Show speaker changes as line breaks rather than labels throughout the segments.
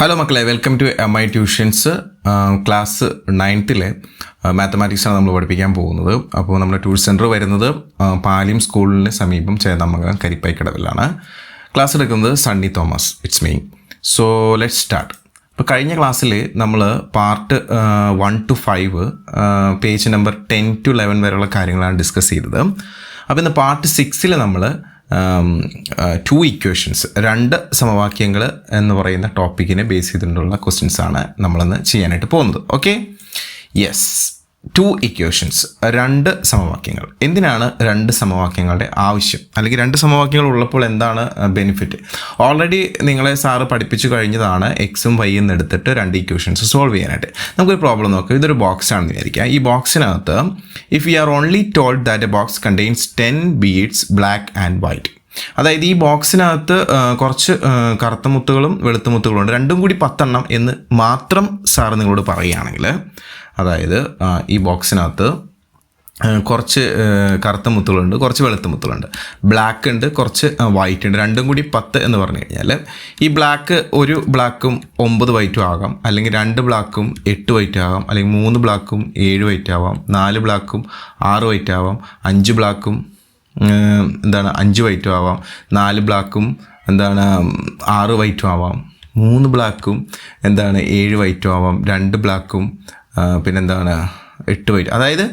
Hello മക്കളെ. Welcome to M I tuitions class നയൻത്തിലെ മാത്തമാറ്റിക്സാണ് നമ്മൾ പഠിപ്പിക്കാൻ പോകുന്നത്. അപ്പോൾ നമ്മുടെ ട്യൂഷൻ സെന്റർ വരുന്നത് പാലിം സ്കൂളിന് സമീപം ചേതാമംഗലം കരിപ്പൈക്കടവിലാണ്. ക്ലാസ് എടുക്കുന്നത് Sunny Thomas it's me so let start അപ്പോൾ കഴിഞ്ഞ ക്ലാസ്സിൽ നമ്മൾ part one to five page number ten to eleven വരെയുള്ള കാര്യങ്ങളാണ് ഡിസ്കസ് ചെയ്തത്. അപ്പോൾ ഇന്ന് പാർട്ട് സിക്സിൽ നമ്മൾ ടു ഇക്വേഷൻസ് രണ്ട് സമവാക്യങ്ങൾ എന്ന് പറയുന്ന ടോപ്പിക്കിനെ ബേസ് ചെയ്തിട്ടുള്ള ക്വസ്റ്റ്യൻസ് ആണ് നമ്മളിന്ന് ചെയ്യാനായിട്ട് പോകുന്നത്. ഓക്കെ യെസ് ടു ഇക്വേഷൻസ് രണ്ട് സമവാക്യങ്ങൾ. എന്തിനാണ് രണ്ട് സമവാക്യങ്ങളുടെ ആവശ്യം? അല്ലെങ്കിൽ രണ്ട് സമവാക്യങ്ങൾ ഉള്ളപ്പോൾ എന്താണ് ബെനിഫിറ്റ് ഓൾറെഡി നിങ്ങളെ സാറ് പഠിപ്പിച്ചു കഴിഞ്ഞതാണ് എക്സും വൈ വൈയും എടുത്തിട്ട് രണ്ട് ഇക്വേഷൻസ് സോൾവ് ചെയ്യാനായിട്ട്. നമുക്കൊരു പ്രോബ്ലം നോക്കാം. ഇതൊരു ബോക്സ് ആണെന്ന് വിചാരിക്കുക ഈ ബോക്സിനകത്ത് if you are only told that a box contains ten beads black and white അതായത് ഈ ബോക്സിനകത്ത് കുറച്ച് കറുത്ത മുത്തുകളും വെളുത്ത മുത്തുകളും ഉണ്ട് രണ്ടും കൂടി പത്തെണ്ണം എന്ന് മാത്രം സാർ നിങ്ങളോട് പറയുകയാണെങ്കിൽ അതായത് ഈ ബോക്സിനകത്ത് കുറച്ച് കറുത്ത മുത്തുകളുണ്ട് കുറച്ച് വെളുത്ത മുത്തുകളുണ്ട്. ബ്ലാക്ക് ഉണ്ട് കുറച്ച് വൈറ്റ് ഉണ്ട്. രണ്ടും കൂടി പത്ത് എന്ന് പറഞ്ഞു കഴിഞ്ഞാൽ ഈ ബ്ലാക്ക് ഒരു ബ്ലാക്കും ഒമ്പത് വൈറ്റും ആകാം അല്ലെങ്കിൽ രണ്ട് ബ്ലാക്കും എട്ട് വൈറ്റ് ആകാം അല്ലെങ്കിൽ മൂന്ന് ബ്ലാക്കും ഏഴ് വൈറ്റ് ആവാം നാല് ബ്ലാക്കും ആറ് വൈറ്റ് ആവാം അഞ്ച് ബ്ലാക്കും എന്താണ് അഞ്ച് വൈറ്റും ആവാം നാല് ബ്ലാക്കും എന്താണ് ആറ് വൈറ്റും ആവാം മൂന്ന് ബ്ലാക്കും എന്താണ് ഏഴ് വൈറ്റും ആവാം രണ്ട് ബ്ലാക്കും പിന്നെന്താണ്? എട്ട് വൈറ്റ് അതായത്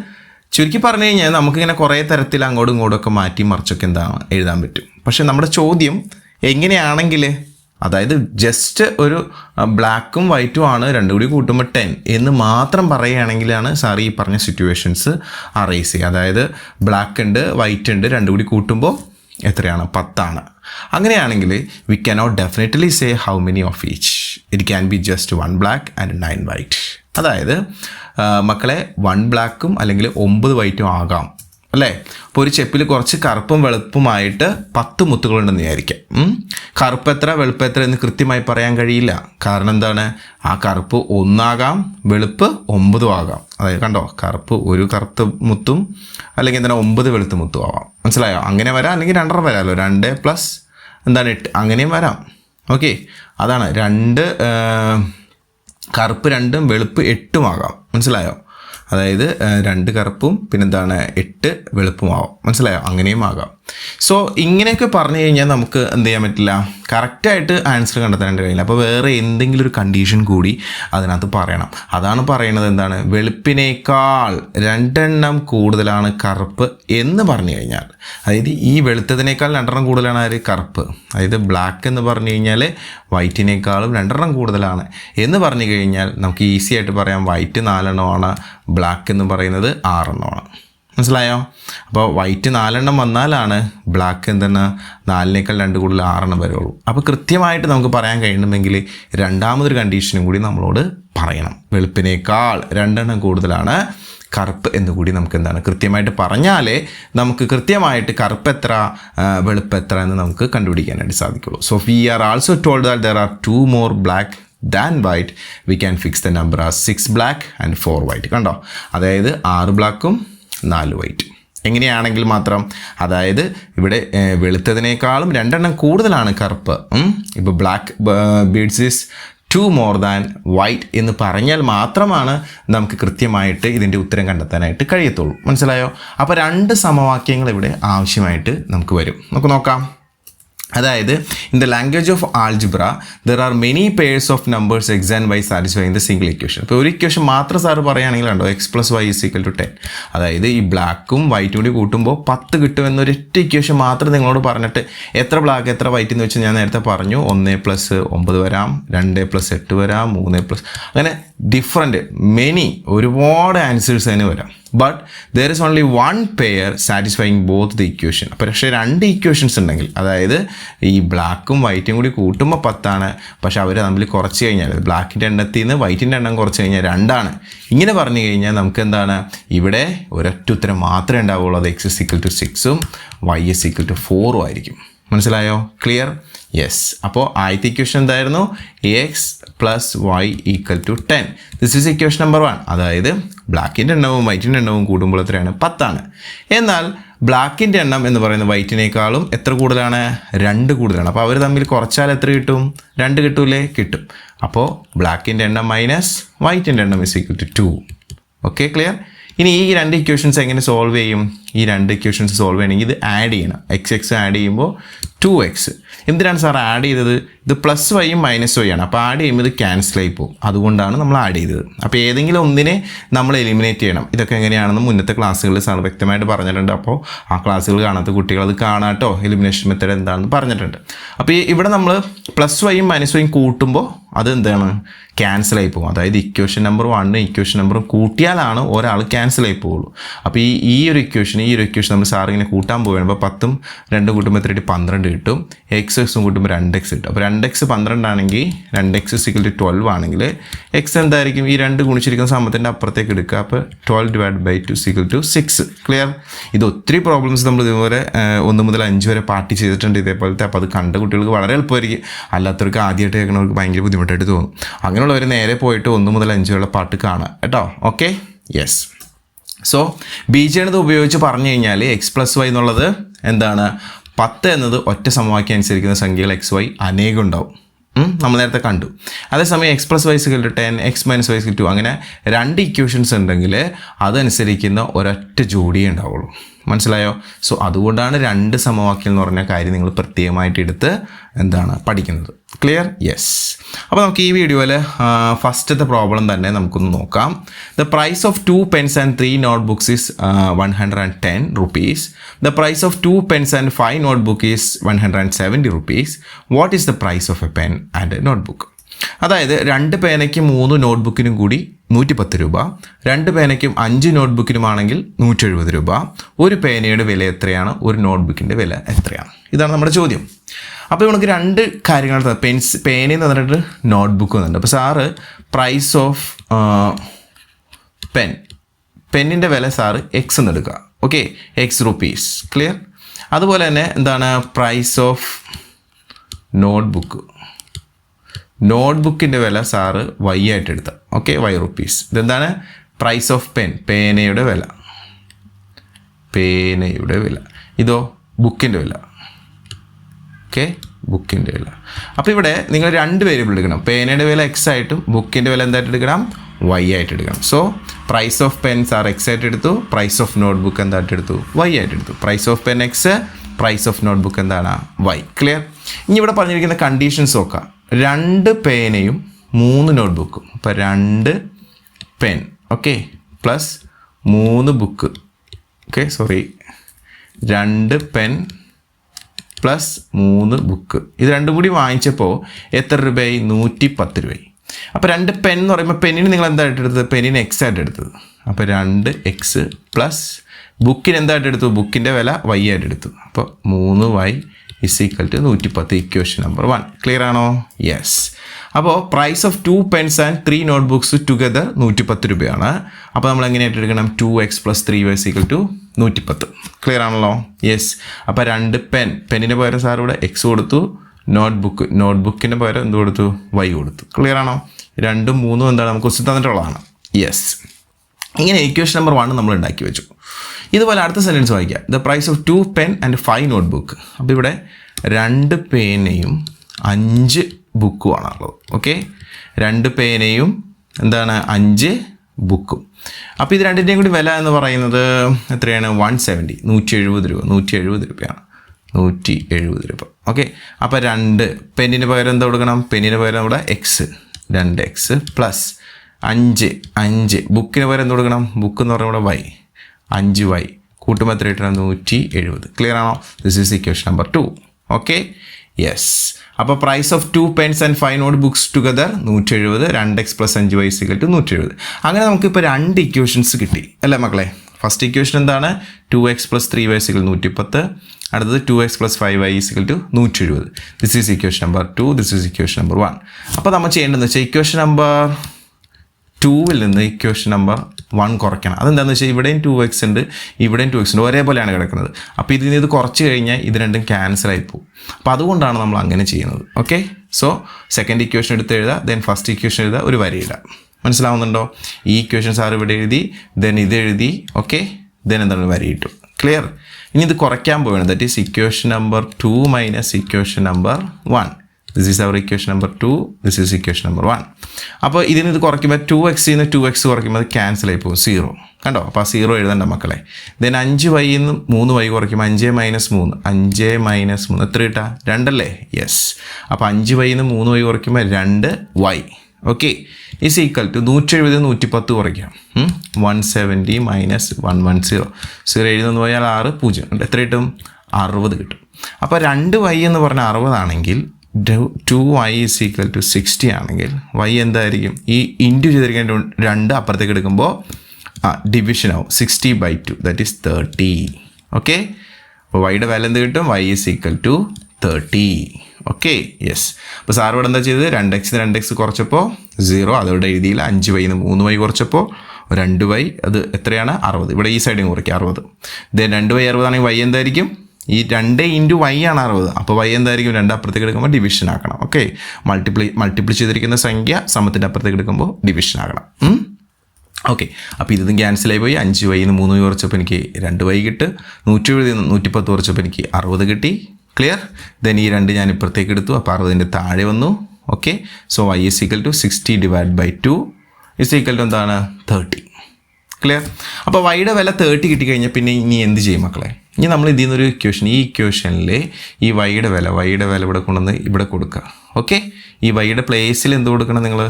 ചുരുക്കി പറഞ്ഞു കഴിഞ്ഞാൽ നമുക്കിങ്ങനെ കുറേ തരത്തിൽ അങ്ങോട്ടും ഇങ്ങോട്ടും ഒക്കെ മാറ്റി മറിച്ചൊക്കെ എന്താ എഴുതാൻ പറ്റും. പക്ഷെ നമ്മുടെ ചോദ്യം എങ്ങനെയാണെങ്കിൽ അതായത് ജസ്റ്റ് ഒരു ബ്ലാക്കും വൈറ്റും ആണ് രണ്ടും കൂടി കൂട്ടുമ്പോൾ ടെൻ എന്ന് മാത്രം പറയുകയാണെങ്കിലാണ് സാർ ഈ പറഞ്ഞ സിറ്റുവേഷൻസ് അറേസ് ചെയ്യുക. അതായത് ബ്ലാക്ക് ഉണ്ട് വൈറ്റ് ഉണ്ട് രണ്ടും കൂടി കൂട്ടുമ്പോൾ എത്രയാണ്? പത്താണ്. അങ്ങനെയാണെങ്കിൽ we cannot definitely say how many of each it can be just one black and nine white അതായത് മക്കളെ വൺ ബ്ലാക്കും അല്ലെങ്കിൽ ഒമ്പത് വൈറ്റും ആകാം. അല്ലേ? അപ്പോൾ ഒരു ചെപ്പിൽ കുറച്ച് കറുപ്പും വെളുപ്പുമായിട്ട് പത്ത് മുത്തുകളുണ്ടെന്ന് വിചാരിക്കാം. കറുപ്പ് എത്ര വെളുപ്പ് എത്ര എന്ന് കൃത്യമായി പറയാൻ കഴിയില്ല. കാരണം എന്താണ്? ആ കറുപ്പ് ഒന്നാകാം വെളുപ്പ് ഒമ്പതും ആകാം. അതായത് കണ്ടോ? കറുപ്പ് ഒരു കറുത്ത മുത്തും അല്ലെങ്കിൽ എന്താണ് ഒമ്പത് വെളുത്ത മുത്തും ആവാം. മനസ്സിലായോ? അങ്ങനെ വരാം അല്ലെങ്കിൽ രണ്ടര വരാമല്ലോ രണ്ട് പ്ലസ് എന്താണ്? എട്ട്. അങ്ങനെയും വരാം. ഓക്കെ അതാണ്. രണ്ട് കറുപ്പ് രണ്ടും വെളുപ്പ് എട്ടുമാകാം മനസ്സിലായോ? അതായത് രണ്ട് കറുപ്പും പിന്നെന്താണ് എട്ട് വെളുപ്പുമാവാം മനസ്സിലായോ? അങ്ങനെയും ആകാം. സോ ഇങ്ങനെയൊക്കെ പറഞ്ഞു കഴിഞ്ഞാൽ നമുക്ക് എന്ത് ചെയ്യാൻ പറ്റില്ല. കറക്റ്റായിട്ട് ആൻസർ കണ്ടെത്താനായിട്ട് കഴിയില്ല അപ്പോൾ വേറെ എന്തെങ്കിലും ഒരു കണ്ടീഷൻ കൂടി അതിനകത്ത് പറയണം. അതാണ് പറയുന്നത് എന്താണ്? വെളുപ്പിനേക്കാൾ രണ്ടെണ്ണം കൂടുതലാണ് കറുപ്പ് എന്ന് പറഞ്ഞു കഴിഞ്ഞാൽ. അതായത് ഈ വെളുത്തതിനേക്കാൾ രണ്ടെണ്ണം കൂടുതലാണ് ആര്? കറുപ്പ്. അതായത് ബ്ലാക്ക് എന്ന് പറഞ്ഞു കഴിഞ്ഞാൽ വൈറ്റിനേക്കാളും രണ്ടെണ്ണം കൂടുതലാണ് എന്ന് പറഞ്ഞു കഴിഞ്ഞാൽ നമുക്ക് ഈസി ആയിട്ട് പറയാം. വൈറ്റ് നാലെണ്ണമാണ് ബ്ലാക്ക് എന്ന് പറയുന്നത് ആറെണ്ണമാണ്. മനസ്സിലായോ? അപ്പോൾ വൈറ്റ് നാലെണ്ണം വന്നാലാണ് ബ്ലാക്ക് എന്താണ് നാലിനേക്കാൾ രണ്ട് കൂടുതൽ ആറെണ്ണം വരുള്ളൂ. അപ്പോൾ കൃത്യമായിട്ട് നമുക്ക് പറയാൻ കഴിയണമെങ്കിൽ രണ്ടാമതൊരു കണ്ടീഷനും കൂടി നമ്മളോട് പറയണം. വെളുപ്പിനേക്കാൾ രണ്ടെണ്ണം കൂടുതലാണ് കറുപ്പ് എന്ന് കൂടി നമുക്ക് എന്താണ്? കൃത്യമായിട്ട് പറഞ്ഞാലേ നമുക്ക് കൃത്യമായിട്ട് കറുപ്പ് എത്ര വെളുപ്പ് എത്ര എന്ന് നമുക്ക് കണ്ടുപിടിക്കാനായിട്ട് സാധിക്കുള്ളൂ. So we are also told that there are two more black than white we can fix the number ആ six black and four white കണ്ടോ? അതായത് ആറ് ബ്ലാക്കും നാല് വൈറ്റ് എങ്ങനെയാണെങ്കിൽ മാത്രം അതായത് ഇവിടെ വെളുത്തതിനേക്കാളും രണ്ടെണ്ണം കൂടുതലാണ് കറുപ്പ്. ഇപ്പോൾ black beads is two more than white എന്ന് പറഞ്ഞാൽ മാത്രമാണ് നമുക്ക് കൃത്യമായിട്ട് ഇതിന്റെ ഉത്തരം കണ്ടെത്താനായിട്ട് കഴിയത്തുള്ളൂ. മനസ്സിലായോ? അപ്പോൾ രണ്ട് സമവാക്യങ്ങൾ ഇവിടെ ആവശ്യമായിട്ട് നമുക്ക് വരും. നമുക്ക് നോക്കാം. അതായത് in the language of algebra there are many pairs of numbers X and Y satisfying the single equation ഇപ്പോൾ ഒരു ഇക്വേഷൻ മാത്രം സാറ് പറയുകയാണെങ്കിൽ ഉണ്ടോ X plus Y is equal to ten അതായത് ഈ ബ്ലാക്കും വൈറ്റും കൂടി കൂട്ടുമ്പോൾ പത്ത് കിട്ടുമെന്ന ഒരൊറ്റ ഇക്വേഷൻ മാത്രം നിങ്ങളോട് പറഞ്ഞിട്ട് എത്ര ബ്ലാക്ക് എത്ര വൈറ്റ് എന്ന് വെച്ചാൽ ഞാൻ നേരത്തെ പറഞ്ഞു. ഒന്ന് പ്ലസ് ഒമ്പത് വരാം രണ്ട് പ്ലസ് എട്ട് വരാം മൂന്ന് പ്ലസ് അങ്ങനെ ഡിഫറെന്റ് മെനി ഒരുപാട് ആൻസേഴ്സ് തന്നെ വരാം. But there is only one pair satisfying both the equation പക്ഷേ രണ്ട് ഇക്വേഷൻസ് ഉണ്ടെങ്കിൽ അതായത് ഈ ബ്ലാക്കും വൈറ്റും കൂടി കൂട്ടുമ്പോൾ പത്താണ്. പക്ഷെ അവർ തമ്മിൽ കുറച്ച് കഴിഞ്ഞാൽ ബ്ലാക്കിന്റെ എണ്ണത്തിൽ നിന്ന് വൈറ്റിന്റെ എണ്ണം കുറച്ച് കഴിഞ്ഞാൽ രണ്ടാണ്. ഇങ്ങനെ പറഞ്ഞു കഴിഞ്ഞാൽ നമുക്ക് എന്താണ്? ഇവിടെ ഒരൊറ്റ ഉത്തരം മാത്രമേ ഉണ്ടാവുള്ളൂ. അത് എക്സ് ഈക്വൽ ടു സിക്സും വൈ എസ് സിക്കിൾ ടു ഫോറും ആയിരിക്കും. മനസ്സിലായോ? ക്ലിയർ യെസ് അപ്പോൾ ആദ്യത്തെ ഇക്വേഷൻ എന്തായിരുന്നു? X plus Y equal to ten this is equation number one അതായത് ബ്ലാക്കിന്റെ എണ്ണവും വൈറ്റിന്റെ എണ്ണവും കൂടുമ്പോൾ എത്രയാണ് പത്താണ്. എന്നാൽ ബ്ലാക്കിന്റെ എണ്ണം എന്ന് പറയുന്നത് വൈറ്റിനേക്കാളും എത്ര കൂടുതലാണ്? രണ്ട് കൂടുതലാണ്. അപ്പോൾ അവർ തമ്മിൽ കുറച്ചാൽ എത്ര കിട്ടും? രണ്ട് കിട്ടൂലേ? കിട്ടും. അപ്പോൾ ബ്ലാക്കിന്റെ എണ്ണം മൈനസ് വൈറ്റിന്റെ എണ്ണം is equal to two okay clear ഇനി ഈ രണ്ട് ഇക്വേഷൻസ് എങ്ങനെ സോൾവ് ചെയ്യും? ഈ രണ്ട് ഇക്വേഷൻസ് സോൾവ് ചെയ്യണമെങ്കിൽ ഇത് ആഡ് ചെയ്യണം. എക്സ് എക്സ് ആഡ് ചെയ്യുമ്പോൾ ടു എക്സ് എന്തിനാണ് സാർ ആഡ് ചെയ്തത്? ഇത് പ്ലസ് വൈയും മൈനസ് വൈ ആണ്. അപ്പോൾ ആഡ് ചെയ്യുമ്പോൾ ഇത് ക്യാൻസൽ ആയി പോകും. അതുകൊണ്ടാണ് നമ്മൾ ആഡ് ചെയ്തത്. അപ്പോൾ ഏതെങ്കിലും ഒന്നിനെ നമ്മൾ എലിമിനേറ്റ് ചെയ്യണം. ഇതൊക്കെ എങ്ങനെയാണെന്ന് മുന്നത്തെ ക്ലാസ്സുകളിൽ സാർ വ്യക്തമായിട്ട് പറഞ്ഞിട്ടുണ്ട്. അപ്പോൾ ആ ക്ലാസ്സുകൾ കാണാത്ത കുട്ടികൾ അത് കാണാട്ടോ എലിമിനേഷൻ മെത്തേഡ് എന്താണെന്ന് പറഞ്ഞിട്ടുണ്ട്. അപ്പോൾ ഇവിടെ നമ്മൾ പ്ലസ് വൈയും മൈനസ് വൈയും കൂട്ടുമ്പോൾ അത് എന്താണ്? ക്യാൻസൽ ആയി പോകും. അതായത് ഇക്വേഷൻ നമ്പർ വണ്ണും ഇക്വേഷൻ നമ്പറും കൂട്ടിയാലാണ് ഒരാൾ ക്യാൻസൽ ആയി പോകുള്ളൂ. അപ്പോൾ ഈ ഈ ഒരു ഇക്വേഷൻ ഈ ഒരു ഇക്വേഷൻ നമ്മൾ സാറിങ്ങനെ കൂട്ടാൻ പോവുകയാണ്. അപ്പോൾ പത്തും രണ്ടും കൂട്ടുമ്പോൾ എത്രയായിട്ട് പന്ത്രണ്ട് കിട്ടും. എക്സ് എക്സും കൂട്ടുമ്പോൾ രണ്ട് എക്സ് കിട്ടും. അപ്പോൾ രണ്ട് എക്സ് പന്ത്രണ്ടാണെങ്കിൽ രണ്ട് എക്സ് സിക്കൽ ടു ട്വൽവ് ആണെങ്കിൽ എക്സ് എന്തായിരിക്കും? ഈ രണ്ട് ഗുണിച്ചിരിക്കുന്ന സമത്തിന്റെ അപ്പുറത്തേക്ക് എടുക്കുക. അപ്പോൾ twelve divide by two equal to six clear ഇത് ഒത്തിരി പ്രോബ്ലംസ് നമ്മൾ ഇതുപോലെ ഒന്ന് മുതൽ അഞ്ച് വരെ പാർട്ടി ചെയ്തിട്ടുണ്ട് ഇതേപോലത്തെ. അപ്പോൾ അത് കണ്ട കുട്ടികൾക്ക് വളരെ എളുപ്പമായിരിക്കും. അല്ലാത്തവർക്ക് ആദ്യമായിട്ട് കേൾക്കുന്നവർക്ക് ഭയങ്കര ബുദ്ധിമുട്ടായിട്ട് തോന്നും. അങ്ങനെയുള്ളവർ നേരെ പോയിട്ട് ഒന്ന് മുതൽ അഞ്ച് വരെയുള്ള പാട്ട് കാണുക. കേട്ടോ? ഓക്കെ യെസ് സോ ബീജഗണിതം ഉപയോഗിച്ച് പറഞ്ഞു കഴിഞ്ഞാൽ എക്സ് പ്ലസ് വൈ എന്നുള്ളത് എന്താണ്? പത്ത് എന്നത് ഒറ്റ സമവാക്യം അനുസരിക്കുന്ന സംഖ്യകൾ എക്സ് വൈ അനേകം ഉണ്ടാവും. നമ്മൾ നേരത്തെ കണ്ടു. അതേസമയം X plus Y's equal to ten X minus Y's equal to അങ്ങനെ രണ്ട് ഇക്വേഷൻസ് ഉണ്ടെങ്കിൽ അതനുസരിക്കുന്ന ഒരൊറ്റ ജോഡിയേ ഉണ്ടാവുള്ളൂ. മനസ്സിലായോ? സോ അതുകൊണ്ടാണ് രണ്ട് സമവാക്യം എന്ന് പറഞ്ഞ കാര്യം നിങ്ങൾ പ്രത്യേകമായിട്ട് എടുത്ത് എന്താണ് പഠിക്കുന്നത്. ക്ലിയർ യെസ് അപ്പോൾ നമുക്ക് ഈ വീഡിയോയിൽ ഫസ്റ്റത്തെ പ്രോബ്ലം തന്നെ നമുക്കൊന്ന് നോക്കാം. The price of two pens and three notebooks is one hundred and ten rupees the price of two pens and five notebook is one hundred and seventy rupees what is the price of a pen and a notebook അതായത് രണ്ട് പേനയ്ക്ക് മൂന്ന് നോട്ട്ബുക്കിനും കൂടി നൂറ്റി പത്ത് രൂപ രണ്ട് പേനയ്ക്കും അഞ്ച് നോട്ട്ബുക്കിനുമാണെങ്കിൽ നൂറ്റി എഴുപത് രൂപ. ഒരു പേനയുടെ വില എത്രയാണ്? ഒരു നോട്ട്ബുക്കിന്റെ വില എത്രയാണ്? ഇതാണ് നമ്മുടെ ചോദ്യം. അപ്പോൾ നമുക്ക് രണ്ട് കാര്യങ്ങൾ പെൻസ് പേനയെന്ന് പറഞ്ഞിട്ട് നോട്ട്ബുക്ക് വന്നിട്ടുണ്ട്. അപ്പോൾ സാറ് പ്രൈസ് ഓഫ് പെൻ പെന്നിന്റെ വില സാറ് എക്സ് എന്ന് എടുക്കുക. ഓക്കെ എക്സ് റുപ്പീസ് ക്ലിയർ അതുപോലെ തന്നെ എന്താണ്? Price of notebook. നോട്ട്ബുക്കിന്റെ വില സാറ് വൈ ആയിട്ട് എടുത്ത. ഓക്കെ വൈ റുപ്പീസ് ഇതെന്താണ്? പ്രൈസ് ഓഫ് പെൻ പേനയുടെ വില. പേനയുടെ വില. ഇതോ ബുക്കിന്റെ വില. ഓക്കെ ബുക്കിന്റെ വില. അപ്പോൾ ഇവിടെ നിങ്ങൾ രണ്ട് വേരിയബിൾ എടുക്കണം. പേനയുടെ വില എക്സ് ആയിട്ടും ബുക്കിന്റെ വില എന്തായിട്ട് എടുക്കണം? വൈ ആയിട്ട് എടുക്കണം. So price of pen sir X ആയിട്ട് എടുത്തു. പ്രൈസ് ഓഫ് നോട്ട്ബുക്ക് എന്തായിട്ട് എടുത്തു? വൈ ആയിട്ട് എടുത്തു. Price of pen X price of notebook എന്താണ്? വൈ ക്ലിയർ ഇനി ഇവിടെ പറഞ്ഞിരിക്കുന്ന കണ്ടീഷൻസ് നോക്കാം. രണ്ട് പേനയും മൂന്ന് നോട്ട്ബുക്കും അപ്പോൾ രണ്ട് പെൻ ഓക്കെ പ്ലസ് മൂന്ന് ബുക്ക് ഓക്കെ സോറി രണ്ട് പെൻ പ്ലസ് മൂന്ന് ബുക്ക് ഇത് രണ്ടും കൂടി വാങ്ങിച്ചപ്പോൾ എത്ര രൂപയായി നൂറ്റി പത്ത് രൂപയായി അപ്പോൾ രണ്ട് പെൻ എന്ന് പറയുമ്പോൾ പെന്നിന് നിങ്ങൾ എന്തായിട്ട് എടുത്തത്? പെന്നിന് എക്സ് ആയിട്ട് എടുത്തത്. അപ്പോൾ രണ്ട് എക്സ് പ്ലസ് ബുക്കിന് എന്തായിട്ട് എടുത്തു? ബുക്കിന്റെ വില വൈ ആയിട്ട് എടുത്തു. അപ്പോൾ മൂന്ന് വൈ ഇസ് ഈക്വൽ ടു നൂറ്റി പത്ത് ഇക്വേഷൻ നമ്പർ വൺ ക്ലിയർ ആണോ? യെസ് അപ്പോൾ price of two pens and three notebooks together നൂറ്റി പത്ത് രൂപയാണ്. അപ്പോൾ നമ്മൾ എങ്ങനെയായിട്ട് എടുക്കണം? Two X plus three Y equal to നൂറ്റി പത്ത് ക്ലിയർ ആണല്ലോ? യെസ് അപ്പോൾ രണ്ട് പെൻ പെന്നിന് പകരം സാർ ഇവിടെ എക്സ് കൊടുത്തു. നോട്ട് ബുക്ക് നോട്ട് ബുക്കിന് പകരം എന്ത് കൊടുത്തു? വൈ കൊടുത്തു. ക്ലിയർ ആണോ? രണ്ടും മൂന്നും എന്താണ്? നമുക്ക് ഉച്ച തന്നിട്ടുള്ളതാണ്. യെസ് ഇങ്ങനെ ഇക്വേഷൻ നമ്പർ വൺ നമ്മൾ ഉണ്ടാക്കി വെച്ചു. ഇതുപോലെ അടുത്ത സെന്റൻസ് വായിക്കാം. The price of two pen and five notebook അപ്പോൾ ഇവിടെ രണ്ട് പേനയും അഞ്ച് ബുക്കുമാണുള്ളത് ഓക്കെ രണ്ട് പേനയും എന്താണ്? അഞ്ച് ബുക്കും അപ്പോൾ ഇത് രണ്ടിന്റെയും കൂടി വില എന്ന് പറയുന്നത് എത്രയാണ്? വൺ സെവന്റി നൂറ്റി എഴുപത് രൂപ. നൂറ്റി എഴുപത് രൂപയാണ്. നൂറ്റി എഴുപത് രൂപ. ഓക്കെ അപ്പോൾ രണ്ട് പെന്നിന് പകരം എന്താ കൊടുക്കണം? പെന്നിന് പകരം ഇവിടെ എക്സ് രണ്ട് എക്സ് പ്ലസ് അഞ്ച് അഞ്ച്. ബുക്കിന് പകരം എന്ത് കൊടുക്കണം? ബുക്ക് എന്ന് ഇവിടെ വൈ അഞ്ച് വൈ കൂട്ടുമ്പോൾ എത്ര കിട്ടണം? നൂറ്റി എഴുപത്. ക്ലിയർ ആണോ? This is equation number two okay yes അപ്പോൾ price of two pens and five notebooks together നൂറ്റി എഴുപത്. രണ്ട് എക്സ് പ്ലസ് അഞ്ച് വൈ സിക്കൽ ടു നൂറ്റി എഴുപത്. അങ്ങനെ നമുക്കിപ്പോൾ രണ്ട് ഇക്വേഷൻസ് കിട്ടി. അല്ലേ മക്കളെ? ഫസ്റ്റ് ഇക്വേഷൻ എന്താണ്? Two X plus three Y equal നൂറ്റി പത്ത് അടുത്തത് two X plus five Y equal to നൂറ്റി എഴുപത്. This is equation number two this is equation number one അപ്പോൾ നമ്മൾ ചെയ്യേണ്ടതെന്ന് വെച്ചാൽ ഇക്വേഷൻ നമ്പർ ടൂവിൽ നിന്ന് ഇക്വേഷൻ നമ്പർ വൺ കുറയ്ക്കണം. അതെന്താണെന്ന് വെച്ചാൽ ഇവിടെയും ടു എക്സ് ഉണ്ട് ഇവിടെയും ടു എക്സ് ഉണ്ട് ഒരേപോലെയാണ് കിടക്കുന്നത്. അപ്പോൾ ഇതിൽ നിന്ന് ഇത് കുറച്ച് കഴിഞ്ഞാൽ ഇത് രണ്ടും ക്യാൻസൽ ആയി പോകും. അപ്പോൾ അതുകൊണ്ടാണ് നമ്മൾ അങ്ങനെ ചെയ്യുന്നത്. ഓക്കെ സോ സെക്കൻഡ് ഇക്വേഷൻ എടുത്ത് എഴുതുക ദെൻ ഫസ്റ്റ് ഇക്വേഷൻ എഴുതുക ഒരു വരി ഇടാം മനസ്സിലാവുന്നുണ്ടോ? ഈ ഇക്വേഷൻ സാർ ഇവിടെ എഴുതി ദെൻ ഇത് എഴുതി ഓക്കെ ദെൻ എന്താണ്? വരി ഇട്ടു. ക്ലിയർ ഇനി ഇത് കുറയ്ക്കാൻ പോവുകയാണ് that is equation number two minus equation number one this is our equation number two this is equation number one അപ്പോൾ ഇതിന് ഇത് കുറയ്ക്കുമ്പോൾ ടു എക്സിൽ നിന്ന് ടു എക്സ് കുറയ്ക്കുമ്പോൾ അത് ക്യാൻസൽ ആയി പോകും. സീറോ കണ്ടോ? അപ്പോൾ ആ സീറോ എഴുതണ്ട മക്കളെ. ദെൻ അഞ്ച് വൈയിൽ നിന്ന് മൂന്ന് വൈ കുറയ്ക്കുമ്പോൾ അഞ്ച് മൈനസ് മൂന്ന്. അഞ്ച് മൈനസ് മൂന്ന്. എത്ര കിട്ടാ? രണ്ടല്ലേ? യെസ് അപ്പോൾ അഞ്ച് വൈയിൽ നിന്ന് മൂന്ന് വൈ കുറയ്ക്കുമ്പോൾ രണ്ട് Y okay is equal to നൂറ്റി എഴുപത് നൂറ്റി പത്ത് കുറയ്ക്കാം one seventy minus one one zero zero എഴുതുന്നു പോയാൽ ആറ് പൂജ്യം. എത്ര കിട്ടും? അറുപത് കിട്ടും. അപ്പോൾ രണ്ട് വൈ എന്ന് പറഞ്ഞാൽ അറുപതാണെങ്കിൽ two Y is equal to sixty ആണെങ്കിൽ വൈ എന്തായിരിക്കും? ഈ ഇന്റു ചെയ്തിരിക്കുന്ന രണ്ട് അപ്പുറത്തേക്ക് എടുക്കുമ്പോൾ ആ ഡിവിഷൻ ആവും. Sixty by two that is thirty okay അപ്പോൾ വൈയുടെ വാല്യൂ എന്ത് കിട്ടും? Y is equal to thirty okay yes അപ്പോൾ സാർ ഇവിടെ എന്താ ചെയ്തത്? രണ്ട് എക്സ് രണ്ട് എക്സ് കുറച്ചപ്പോൾ സീറോ അതവിടെ എഴുതിയില്ല അഞ്ച് വൈ നിന്ന് മൂന്ന് വൈ കുറച്ചപ്പോൾ രണ്ട് വൈ അത് എത്രയാണ്? അറുപത്. ഇവിടെ ഈ സൈഡിൽ കുറയ്ക്കുക അറുപത്. ദെൻ രണ്ട് വൈ അറുപതാണെങ്കിൽ വൈ എന്തായിരിക്കും? ഈ രണ്ട് ഇന്റു വൈ ആണ് അറുപത്. അപ്പോൾ വൈ എന്തായിരിക്കും? രണ്ട് അപ്പുറത്തേക്ക് എടുക്കുമ്പോൾ ഡിവിഷൻ ആക്കണം. ഓക്കെ മൾട്ടിപ്ലൈ മൾട്ടിപ്ലൈ ചെയ്തിരിക്കുന്ന സംഖ്യ സമത്തിന്റെ അപ്പുറത്തേക്ക് എടുക്കുമ്പോൾ ഡിവിഷൻ ആകണം? ഓക്കെ അപ്പോൾ ഇതും ക്യാൻസലായി പോയി. അഞ്ച് വൈ നിന്ന് മൂന്ന് കുറച്ചപ്പോൾ എനിക്ക് രണ്ട് വൈ കിട്ട്. നൂറ്റി എഴുപതിൽ നിന്ന് നൂറ്റിപ്പത്ത് കുറച്ചപ്പോൾ എനിക്ക് അറുപത് കിട്ടി. ക്ലിയർ ദെൻ ഈ രണ്ട് ഞാൻ ഇപ്പുറത്തേക്ക് എടുത്തു. അപ്പോൾ അറുപതിന്റെ താഴെ വന്നു. Okay so Y is equal to sixty divide by two is equal to എന്താണ്? തേർട്ടി ക്ലിയർ അപ്പോൾ വൈയുടെ വില തേർട്ടി കിട്ടിക്കഴിഞ്ഞാൽ പിന്നെ ഇനി എന്ത് ചെയ്യും മക്കളെ? ഇനി നമ്മൾ ഇതിൽ നിന്നൊരു ഇക്വേഷൻ ഈ ഇക്വേഷനിൽ ഈ വൈയുടെ വില വൈയുടെ വില ഇവിടെ കൊണ്ടുവന്ന് ഇവിടെ കൊടുക്കുക. ഓക്കെ ഈ വൈയുടെ പ്ലേസിൽ എന്ത് കൊടുക്കണം നിങ്ങൾ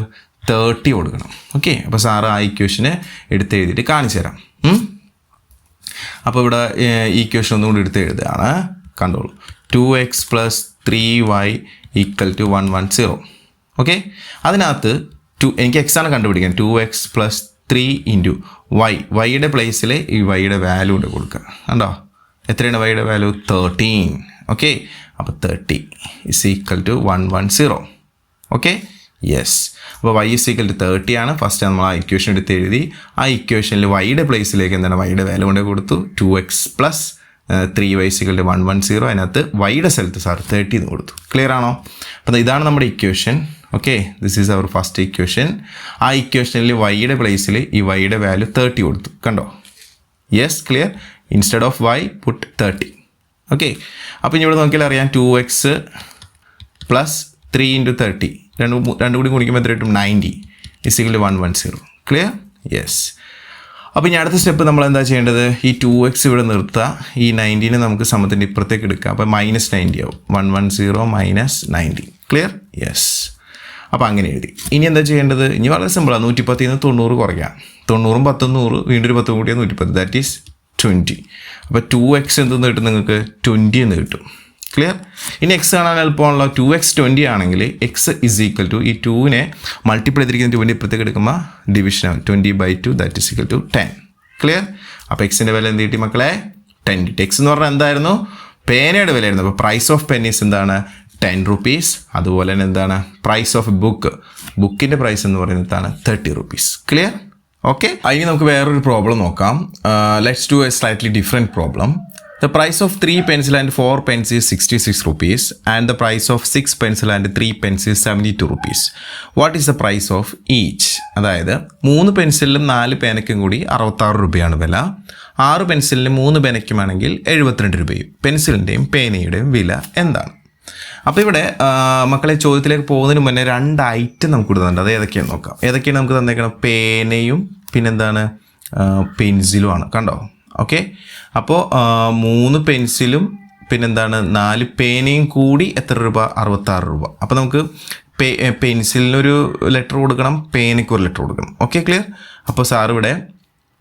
തേർട്ടി കൊടുക്കണം. ഓക്കെ അപ്പോൾ സാറ് ആ ഇക്വേഷന് എടുത്ത് എഴുതിയിട്ട് കാണിച്ചു തരാം. അപ്പോൾ ഇവിടെ ഈ ഇക്വേഷൻ ഒന്നും കൂടി എടുത്ത് എഴുതുകയാണ്. കണ്ടോളൂ. Two X plus three Y equal to one one zero okay അതിനകത്ത് ടു എനിക്ക് എക്സ് ആണ് കണ്ടുപിടിക്കാൻ. Two X plus three into Y വൈയുടെ പ്ലേസിൽ ഈ വൈയുടെ വാല്യൂ കൂടെ കൊടുക്കുക. കണ്ടോ? എത്രയാണ് വൈയുടെ വാല്യൂ തേർട്ടീൻ ഓക്കെ അപ്പോൾ thirty is equal to one one zero okay yes അപ്പോൾ Y is equal to thirty ആണ്. ഫസ്റ്റ് നമ്മൾ ആ ഇക്വേഷൻ എടുത്ത് എഴുതി. ആ ഇക്വേഷനിൽ വൈയുടെ പ്ലേസിലേക്ക് എന്താണ്? വൈയുടെ വാല്യൂ കൊണ്ട് കൊടുത്തു. Two X plus three Y equal to one one zero അതിനകത്ത് വൈയുടെ സ്ഥലത്ത് സാർ തേർട്ടി എന്ന് കൊടുത്തു. ക്ലിയർ ആണോ? അപ്പോൾ ഇതാണ് നമ്മുടെ equation okay this is our first equation ആ ഇക്വേഷനിൽ വൈയുടെ പ്ലേസിൽ ഈ വൈയുടെ വാല്യൂ തേർട്ടി കൊടുത്തു. കണ്ടോ? Yes clear instead of Y put thirty okay അപ്പോൾ ഇനി ഇവിടെ നോക്കിയാൽ അറിയാം two X plus three into thirty രണ്ട് രണ്ടും കൂടി കുടിക്കുമ്പോൾ എത്ര കിട്ടും? Ninety is equal one one zero clear yes അപ്പോൾ ഇനി അടുത്ത സ്റ്റെപ്പ് നമ്മൾ എന്താ ചെയ്യേണ്ടത്? ഈ ടു എക്സ് ഇവിടെ നിർത്തുക ഈ നയന്റീനെ നമുക്ക് സമത്തിന്റെ ഇപ്പുറത്തേക്ക് എടുക്കാം. അപ്പോൾ മൈനസ് നയന്റി ആവും. One one zero minus ninety clear yes അപ്പോൾ അങ്ങനെ എഴുതി. ഇനി എന്താ ചെയ്യേണ്ടത്? ഇനി വളരെ സിമ്പിളാണ് നൂറ്റിപ്പത്തിൽ നിന്ന് തൊണ്ണൂറ് കുറയ്ക്കാം. തൊണ്ണൂറും പത്തും നൂറ് വീണ്ടും ഒരു പത്തും കൂടിയാൽ നൂറ്റിപ്പത്ത്. ദാറ്റ് ഈസ് ട്വന്റി അപ്പോൾ ടു എക്സ് എന്തെന്ന് കിട്ടും നിങ്ങൾക്ക്? ട്വന്റി എന്ന് കിട്ടും. ക്ലിയർ ഇനി എക്സ് കാണാൻ എളുപ്പമാണല്ലോ. ടു എക്സ് ട്വന്റി ആണെങ്കിൽ എക്സ് ഇസ് ഈക്വൽ ടു ഈ ടൂവിനെ മൾട്ടിപ്പിൾ ചെയ്തിരിക്കുന്ന ട്വന്റി ഇപ്പുറത്തേക്ക് എടുക്കുമ്പോൾ ഡിവിഷൻ ആവും. Twenty by two that is equal to ten clear അപ്പോൾ എക്സിന്റെ വില എന്ത് കിട്ടി മക്കളെ? ടെൻ കിട്ടി. എക്സ് എന്ന് പറഞ്ഞാൽ എന്തായിരുന്നു? പേനയുടെ വിലയായിരുന്നു. അപ്പോൾ പ്രൈസ് ഓഫ് പെന്നീസ് എന്താണ്? ടെൻ റുപ്പീസ് അതുപോലെ തന്നെ എന്താണ്? പ്രൈസ് ഓഫ് ബുക്ക് ബുക്കിന്റെ പ്രൈസ് എന്ന് പറയുന്നത് എന്താണ്? തേർട്ടി റുപ്പീസ് ക്ലിയർ ഓക്കെ അതിന് നമുക്ക് വേറൊരു പ്രോബ്ലം നോക്കാം. Let's do a slightly different problem the price of three pencil and four pens is sixty six rupees and the price of six pencil and three pens is seventy two rupees what is the price of each അതായത് മൂന്ന് പെൻസിലിലും നാല് പേനയ്ക്കും കൂടി അറുപത്താറ് രൂപയാണ് വില. ആറ് പെൻസിലിന് മൂന്ന് പേനയ്ക്കുമാണെങ്കിൽ എഴുപത്തിരണ്ട് രൂപയും. പെൻസിലിന്റെയും പേനയുടെയും വില എന്താണ്? അപ്പോൾ ഇവിടെ മക്കളെ ചോദ്യത്തിലേക്ക് പോകുന്നതിന് മുന്നേ രണ്ട് ഐറ്റം നമുക്ക് കൊടുക്കുന്നുണ്ട് അത് ഏതൊക്കെയാണ് നോക്കാം. ഏതൊക്കെയാണ് നമുക്ക് തന്നേക്കണം പേനയും പിന്നെന്താണ്? പെൻസിലുമാണ്. കണ്ടോ? ഓക്കെ? അപ്പോൾ മൂന്ന് പെൻസിലും പിന്നെന്താണ്? നാല് പേനയും കൂടി എത്ര രൂപ? അറുപത്താറ് രൂപ. അപ്പോൾ നമുക്ക് പേ പെൻസിലിനൊരു ലെറ്റർ കൊടുക്കണം പേനയ്ക്ക് ഒരു ലെറ്റർ കൊടുക്കണം. Okay clear? അപ്പോൾ സാർ ഇവിടെ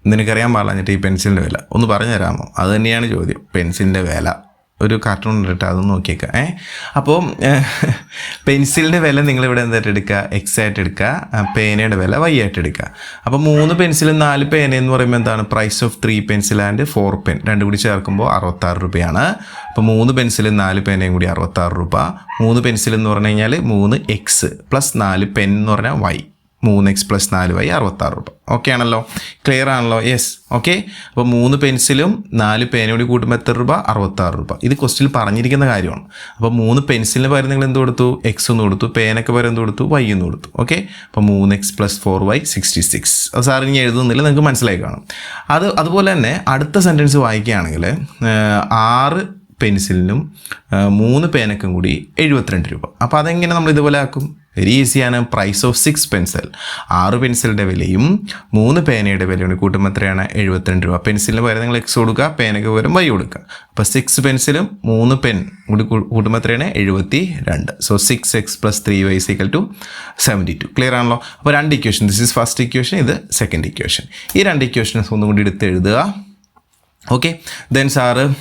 നിനക്കറിയാൻ പാടില്ല ഈ പെൻസിലിന്റെ വില. ഒന്ന് പറഞ്ഞു തരാമോ അത് തന്നെയാണ് ചോദ്യം. പെൻസിലിന്റെ വില. ഒരു കാർട്ടൂൺ ഉണ്ട് കേട്ടോ അതൊന്ന് നോക്കിയേക്കാം. ഏ അപ്പോൾ പെൻസിലിന്റെ വില നിങ്ങളിവിടെ എന്തായിട്ട് എടുക്കുക? എക്സ് ആയിട്ട് എടുക്കുക പേനയുടെ വില വൈ ആയിട്ട് എടുക്കുക. അപ്പോൾ മൂന്ന് പെൻസിലും നാല് പേന എന്ന് പറയുമ്പോൾ എന്താണ്? Price of three pencil and four pen രണ്ടും കൂടി ചേർക്കുമ്പോൾ അറുപത്താറ് രൂപയാണ്. അപ്പോൾ മൂന്ന് പെൻസിലും നാല് പേനയും കൂടി അറുപത്താറ് രൂപ. മൂന്ന് പെൻസിൽ എന്ന് പറഞ്ഞു കഴിഞ്ഞാൽ മൂന്ന് എക്സ് പ്ലസ് നാല് പെൻ എന്ന് പറഞ്ഞാൽ വൈ മൂന്ന് എക്സ് പ്ലസ് നാല് വൈ അറുപത്താറ് രൂപ. ഓക്കെ ആണല്ലോ? ക്ലിയർ ആണല്ലോ? യെസ് ഓക്കെ അപ്പോൾ മൂന്ന് പെൻസിലും നാല് പേനും കൂടി കൂട്ടുമ്പോൾ എത്ര രൂപ? അറുപത്താറ് രൂപ. ഇത് ക്വസ്റ്റിൽ പറഞ്ഞിരിക്കുന്ന കാര്യമാണ്. അപ്പോൾ മൂന്ന് പെൻസിലിന് പകരം നിങ്ങൾ എന്ത് കൊടുത്തു? എക്സ് ഒന്ന് കൊടുത്തു. പേനയ്ക്ക് പകരം എന്ത് കൊടുത്തു? വൈ എന്ന് കൊടുത്തു. ഓക്കെ അപ്പോൾ മൂന്ന് X plus four Y sixty six അത് സാർ ഇനി എഴുതുന്നില്ല നിങ്ങൾക്ക് മനസ്സിലായി കാണും. അത് അതുപോലെ തന്നെ അടുത്ത സെന്റൻസ് വായിക്കുകയാണെങ്കിൽ ആറ് പെൻസിലിനും മൂന്ന് പേനക്കും കൂടി എഴുപത്തിരണ്ട് രൂപ. അപ്പോൾ അതെങ്ങനെ നമ്മൾ ഇതുപോലെ ആക്കും? ഈസിയാണ് പ്രൈസ് ഓഫ് സിക്സ് പെൻസിൽ ആറ് പെൻസിലിന്റെ വിലയും മൂന്ന് പേനയുടെ വിലയും കൂടി കൂട്ടുമ്പോൾ എത്രയാണ്? എഴുപത്തിരണ്ട് രൂപ. പെൻസിലിന് പകരം നിങ്ങൾ എക്സ് കൊടുക്കുക. പേനയ്ക്ക് പകരം വൈ കൊടുക്കുക. അപ്പോൾ സിക്സ് പെൻസിലും മൂന്ന് പെൻ കൂടി കൂട്ടുമ്പോൾ എത്രയാണ്? എഴുപത്തി രണ്ട് so six X plus three Y equal to seventy two clear ആണല്ലോ? അപ്പോൾ രണ്ട് equation this is first equation ഇത് സെക്കൻഡ് ഇക്വേഷൻ ഈ രണ്ട് ഇക്വേഷൻസ് ഒന്നും കൂടി എടുത്ത് എഴുതുക. ഓക്കെ ദെൻ സാറ്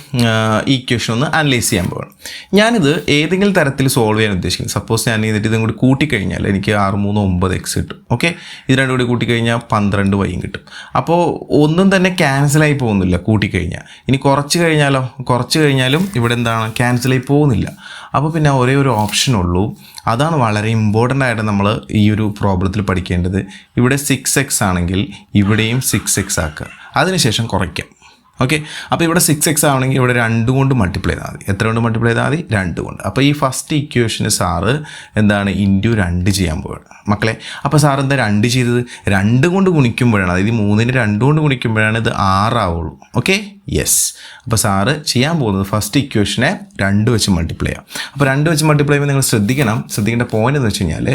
ഈ ഇക്വേഷൻ ഒന്ന് അനലൈസ് ചെയ്യാൻ പോകണം ഞാനിത് ഏതെങ്കിലും തരത്തിൽ സോൾവ് ചെയ്യാൻ ഉദ്ദേശിക്കുന്നത് സപ്പോസ് ഞാൻ ഇതിന്റെ ഇതും കൂടി കൂട്ടിക്കഴിഞ്ഞാൽ എനിക്ക് ആറ് മൂന്ന് ഒമ്പത് എക്സ് കിട്ടും. ഓക്കെ ഇത് രണ്ടും കൂടി കൂട്ടിക്കഴിഞ്ഞാൽ പന്ത്രണ്ട് വൈയും കിട്ടും. അപ്പോൾ ഒന്നും തന്നെ ക്യാൻസലായി പോകുന്നില്ല കൂട്ടിക്കഴിഞ്ഞാൽ. ഇനി കുറച്ച് കഴിഞ്ഞാലോ? കുറച്ച് കഴിഞ്ഞാലും ഇവിടെ എന്താണ്? ക്യാൻസലായി പോകുന്നില്ല. അപ്പോൾ പിന്നെ ഒരേ ഒരു ഓപ്ഷൻ ഉള്ളൂ. അതാണ് വളരെ ഇമ്പോർട്ടന്റ് ആയിട്ട് നമ്മൾ ഈ ഒരു പ്രോബ്ലത്തിൽ പഠിക്കേണ്ടത്. ഇവിടെ സിക്സ് എക്സ് ആണെങ്കിൽ ഇവിടെയും സിക്സ് എക്സ് ആക്കുക. അതിനുശേഷം കുറയ്ക്കാം. ഓക്കെ അപ്പോൾ ഇവിടെ സിക്സ് എക്സ് ആവണമെങ്കിൽ ഇവിടെ രണ്ട് കൊണ്ട് മൾട്ടിപ്ലൈ ചെയ്താൽ മതി. എത്ര കൊണ്ട് മൾട്ടിപ്ലൈ ചെയ്താൽ മതി? രണ്ട് കൊണ്ട്. അപ്പോൾ ഈ ഫസ്റ്റ് ഇക്വേഷന് സാറ് എന്താണ് ഇന്റു രണ്ട് ചെയ്യാൻ പോവുകയാണ്. മക്കളെ അപ്പോൾ സാർ എന്താ രണ്ട് ചെയ്തത്? രണ്ട് കൊണ്ട് ഗുണിക്കുമ്പോഴാണ് അതായത് മൂന്നിന് രണ്ട് കൊണ്ട് ഗുണിക്കുമ്പോഴാണ് ഇത് ആറാവുള്ളൂ ഓക്കെ യെസ് അപ്പോൾ സാറ് ചെയ്യാൻ പോകുന്നത് ഫസ്റ്റ് ഇക്വേഷനെ രണ്ട് വെച്ച് മൾട്ടിപ്ലൈ ചെയ്യാം. അപ്പോൾ രണ്ട് വെച്ച് മൾട്ടിപ്ലൈ ചെയ്യുമ്പോൾ നിങ്ങൾ ശ്രദ്ധിക്കണം. ശ്രദ്ധിക്കേണ്ട പോയിന്റ് എന്ന് വെച്ച് കഴിഞ്ഞാൽ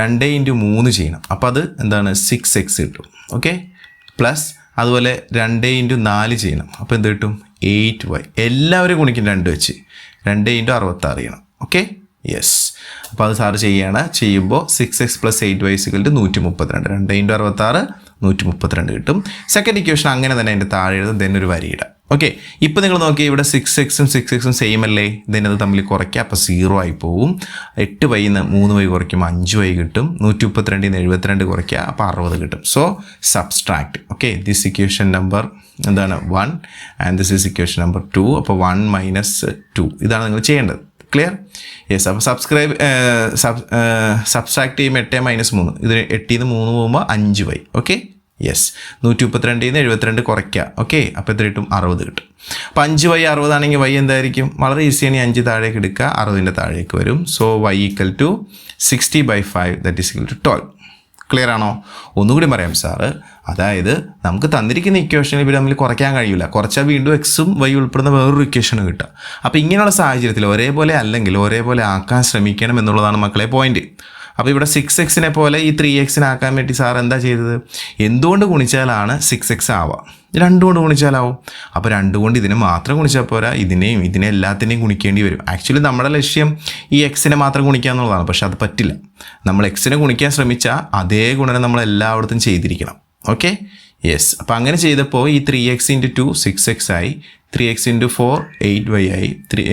രണ്ട് ഇന്റു മൂന്ന് ചെയ്യണം. അപ്പോൾ അത് എന്താണ്? സിക്സ് എക്സ് കിട്ടും. ഓക്കെ പ്ലസ് അതുപോലെ രണ്ട് ഇന്റു നാല് ചെയ്യണം. അപ്പോൾ എന്ത് കിട്ടും? എയ്റ്റ് വൈ എല്ലാവരും ഗുണിക്കും രണ്ട് വെച്ച്. രണ്ട് ഇന്റു അറുപത്താറ് ചെയ്യണം. ഓക്കെ യെസ് അപ്പോൾ അത് സാറ് ചെയ്യുകയാണ് ചെയ്യുമ്പോൾ six X plus eight Y equal നൂറ്റി മുപ്പത്തിരണ്ട് രണ്ട് ഇന്റു അറുപത്താറ് നൂറ്റി മുപ്പത്തിരണ്ട് കിട്ടും. സെക്കൻഡ് ഇക്വേഷൻ അങ്ങനെ തന്നെ അതിന്റെ താഴെ എഴുതും. ദെൻ ഒരു വരിയിടാം ഓക്കെ ഇപ്പോൾ നിങ്ങൾ നോക്കി ഇവിടെ സിക്സ് എക്സും സിക്സ് എക്സും സെയിം അല്ലേ? ഇതിനത് തമ്മിൽ കുറയ്ക്കുക അപ്പോൾ സീറോ ആയി പോവും. എട്ട് വൈ നിന്ന് മൂന്ന് വൈ കുറയ്ക്കുമ്പോൾ അഞ്ച് വൈ കിട്ടും. നൂറ്റി മുപ്പത്തിരണ്ടിൽ നിന്ന് എഴുപത്തിരണ്ട് കുറയ്ക്കുക. അപ്പോൾ അറുപത് കിട്ടും. So subtract okay this equation number എന്താണ്? One and this is equation number two അപ്പോൾ വൺ മൈനസ് ടു ഇതാണ് നിങ്ങൾ ചെയ്യേണ്ടത്. ക്ലിയർ യെസ് അപ്പോൾ സബ്സ്ക്രൈബ് സബ് സബ്സ്ട്രാക്ട് ചെയ്യുമ്പോൾ എട്ട് മൈനസ് മൂന്ന്. ഇതിന് എട്ടിൽ നിന്ന് മൂന്ന് പോകുമ്പോൾ അഞ്ച് വൈ ഓക്കെ യെസ് നൂറ്റി മുപ്പത്തിരണ്ടിൽ നിന്ന് എഴുപത്തിരണ്ട് കുറയ്ക്കുക ഓക്കെ അപ്പോൾ എത്ര കിട്ടും? അറുപത് കിട്ടും. അപ്പോൾ അഞ്ച് വൈ അറുപതാണെങ്കിൽ വൈ എന്തായിരിക്കും? വളരെ ഈസിയാണ് അഞ്ച് താഴേക്ക് എടുക്കുക അറുപതിന്റെ താഴേക്ക് വരും. So Y equal to sixty by five that is equal to twelve clear ആണോ? ഒന്നുകൂടി പറയാം സാറ് അതായത് നമുക്ക് തന്നിരിക്കുന്ന ഇക്വേഷനിൽ ഇവർ തമ്മിൽ കുറയ്ക്കാൻ കഴിയില്ല കുറച്ചാൽ വീണ്ടും എക്സും വൈ ഉൾപ്പെടുന്ന വേറൊരു ഇക്വേഷനും കിട്ടുക. അപ്പോൾ ഇങ്ങനെയുള്ള സാഹചര്യത്തിൽ ഒരേപോലെ അല്ലെങ്കിൽ ഒരേപോലെ ആക്കാൻ ശ്രമിക്കണം എന്നുള്ളതാണ് മക്കളെ പോയിന്റ് അപ്പോൾ ഇവിടെ സിക്സ് എക്സിനെ പോലെ ഈ ത്രീ എക്സിനാക്കാൻ വേണ്ടി സാർ എന്താ ചെയ്തത്? എന്തുകൊണ്ട് ഗുണിച്ചാലാണ് സിക്സ് എക്സ് ആവുക? രണ്ടുകൊണ്ട് ഗുണിച്ചാലാവും. അപ്പോൾ രണ്ടുകൊണ്ട് ഇതിനെ മാത്രം ഗുണിച്ചാൽ പോരാ. ഇതിനെയും ഇതിനെ എല്ലാത്തിനെയും ഗുണിക്കേണ്ടി വരും. ആക്ച്വലി നമ്മുടെ ലക്ഷ്യം ഈ എക്സിനെ മാത്രം ഗുണിക്കുക എന്നുള്ളതാണ്. പക്ഷെ അത് പറ്റില്ല. നമ്മൾ എക്സിനെ ഗുണിക്കാൻ ശ്രമിച്ചാൽ അതേ ഗുണനം നമ്മൾ എല്ലായിടത്തും ചെയ്തിരിക്കണം. ഓക്കെ യെസ് അപ്പോൾ അങ്ങനെ ചെയ്തപ്പോൾ ഈ three X into two six X ആയി three X into four eight Y ആയി three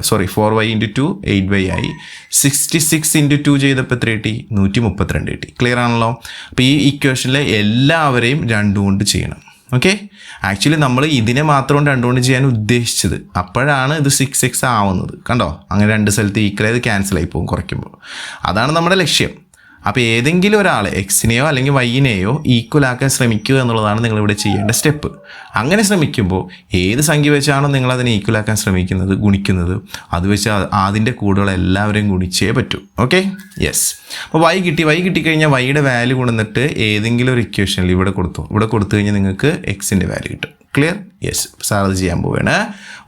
sorry four Y into two eight Y ആയി സിക്സ്റ്റി സിക്സ് ഇന്റു ടു ചെയ്തപ്പോൾ എത്ര കിട്ടി? നൂറ്റി മുപ്പത്തിരണ്ട് കിട്ടി. ക്ലിയർ ആണല്ലോ? അപ്പോൾ ഈ ഇക്വേഷനിലെ എല്ലാവരെയും രണ്ടും കൊണ്ട് ചെയ്യണം. ഓക്കെ ആക്ച്വലി നമ്മൾ ഇതിനെ മാത്രം രണ്ടുകൊണ്ട് ചെയ്യാൻ ഉദ്ദേശിച്ചത് അപ്പോഴാണ് ഇത് സിക്സ് എക്സ് ആവുന്നത്. കണ്ടോ? അങ്ങനെ രണ്ട് സ്ഥലത്ത് ഈക്വൽ ആയത് ക്യാൻസൽ ആയി പോകും കുറയ്ക്കുമ്പോൾ. അതാണ് നമ്മുടെ ലക്ഷ്യം. അപ്പോൾ ഏതെങ്കിലും ഒരാൾ എക്സിനെയോ അല്ലെങ്കിൽ വൈനെയോ ഈക്വൽ ആക്കാൻ ശ്രമിക്കുക എന്നുള്ളതാണ് നിങ്ങളിവിടെ ചെയ്യേണ്ട സ്റ്റെപ്പ് അങ്ങനെ ശ്രമിക്കുമ്പോൾ ഏത് സംഖ്യ വെച്ചാണോ നിങ്ങളതിനെ ഈക്വൽ ആക്കാൻ ശ്രമിക്കുന്നത് ഗുണിക്കുന്നത് അത് വെച്ച് അതിന്റെ കൂടുതൽ എല്ലാവരെയും ഗുണിച്ചേ പറ്റൂ. ഓക്കെ യെസ് അപ്പോൾ വൈ കിട്ടി. വൈ കിട്ടിക്കഴിഞ്ഞാൽ വൈയുടെ വാല്യൂ കൊണ്ടുവന്നിട്ട് ഏതെങ്കിലും ഒരു ഇക്വേഷനിൽ ഇവിടെ കൊടുത്തു. ഇവിടെ കൊടുത്തു കഴിഞ്ഞാൽ നിങ്ങൾക്ക് എക്സിന്റെ വാല്യൂ കിട്ടും. ക്ലിയർ യെസ് സാർ അത് ചെയ്യാൻ പോവുകയാണ്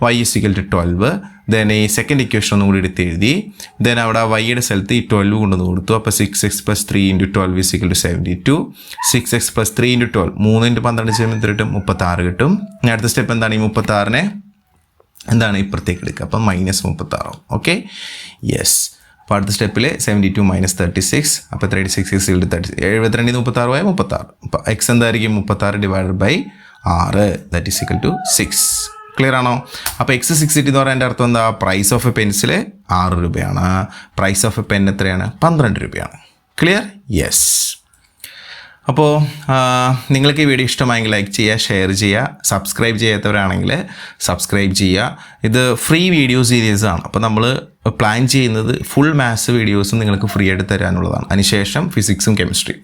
Y is equal to twelve then ഈ സെക്കൻഡ് ഇക്വേഷൻ ഒന്നും കൂടി എടുത്ത് എഴുതി. ദെൻ അവിടെ വൈയുടെ സ്ഥലത്ത് ഈ ട്വൽവ് കൊണ്ടുവന്ന് കൊടുത്തു. അപ്പോൾ six x plus three into twelve is equal to seventy two six x plus three into twelve മൂന്ന് ഇന്റു പന്ത്രണ്ട് ചെയ്യുമ്പോൾ കിട്ടും? മുപ്പത്താറ് കിട്ടും. ഞാൻ അടുത്ത സ്റ്റെപ്പ് എന്താണ്? ഈ മുപ്പത്താറിനെ എന്താണ് ഇപ്പുറത്തേക്ക് എടുക്കുക? അപ്പം മൈനസ് മുപ്പത്താറാവും. ഓക്കെ യെസ് അപ്പോൾ അടുത്ത സ്റ്റെപ്പിൽ seventy two minus thirty six അപ്പോൾ തേർട്ടി സിക്സ് സിക്സ് തേർട്ടി എഴുപത്തിരണ്ടിന് മുപ്പത്താറ് പോയാൽ മുപ്പത്താറ്. അപ്പോൾ എക്സ് എന്തായിരിക്കും? മുപ്പത്താറ് ഡിവൈഡഡ് ബൈ ആറ് that is equal to six clear ആണോ? അപ്പോൾ എക്സ് സിക്സ് എന്ന് പറയുന്നതിന്റെ അർത്ഥം എന്താ? പ്രൈസ് ഓഫ് എ പെൻസിൽ ആറ് രൂപയാണ്. പ്രൈസ് ഓഫ് എ പെൻ എത്രയാണ്? പന്ത്രണ്ട് രൂപയാണ്. ക്ലിയർ യെസ് അപ്പോൾ നിങ്ങൾക്ക് ഈ വീഡിയോ ഇഷ്ടമായെങ്കിൽ ലൈക്ക് ചെയ്യുക ഷെയർ ചെയ്യുക സബ്സ്ക്രൈബ് ചെയ്യാത്തവരാണെങ്കിൽ സബ്സ്ക്രൈബ് ചെയ്യുക. ഇത് ഫ്രീ വീഡിയോ സീരീസ് ആണ്. അപ്പോൾ നമ്മൾ പ്ലാൻ ചെയ്യുന്നത് ഫുൾ മാത്സ് വീഡിയോസും നിങ്ങൾക്ക് ഫ്രീ ആയിട്ട് തരാനുള്ളതാണ്. അതിനുശേഷം ഫിസിക്സും കെമിസ്ട്രി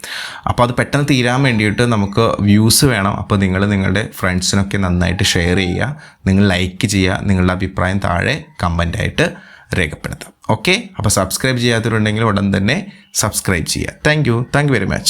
അപ്പോൾ അത് പെട്ടെന്ന് തീരാൻ വേണ്ടിയിട്ട് നമുക്ക് വ്യൂസ് വേണം. അപ്പോൾ നിങ്ങൾ നിങ്ങളുടെ ഫ്രണ്ട്സിനൊക്കെ നന്നായിട്ട് ഷെയർ ചെയ്യുക. നിങ്ങൾ ലൈക്ക് ചെയ്യുക. നിങ്ങളുടെ അഭിപ്രായം താഴെ കമന്റായിട്ട് രേഖപ്പെടുത്താം ഓക്കെ അപ്പോൾ സബ്സ്ക്രൈബ് ചെയ്യാത്തവരുണ്ടെങ്കിൽ ഉടൻ തന്നെ സബ്സ്ക്രൈബ് ചെയ്യുക. Thank you thank you very much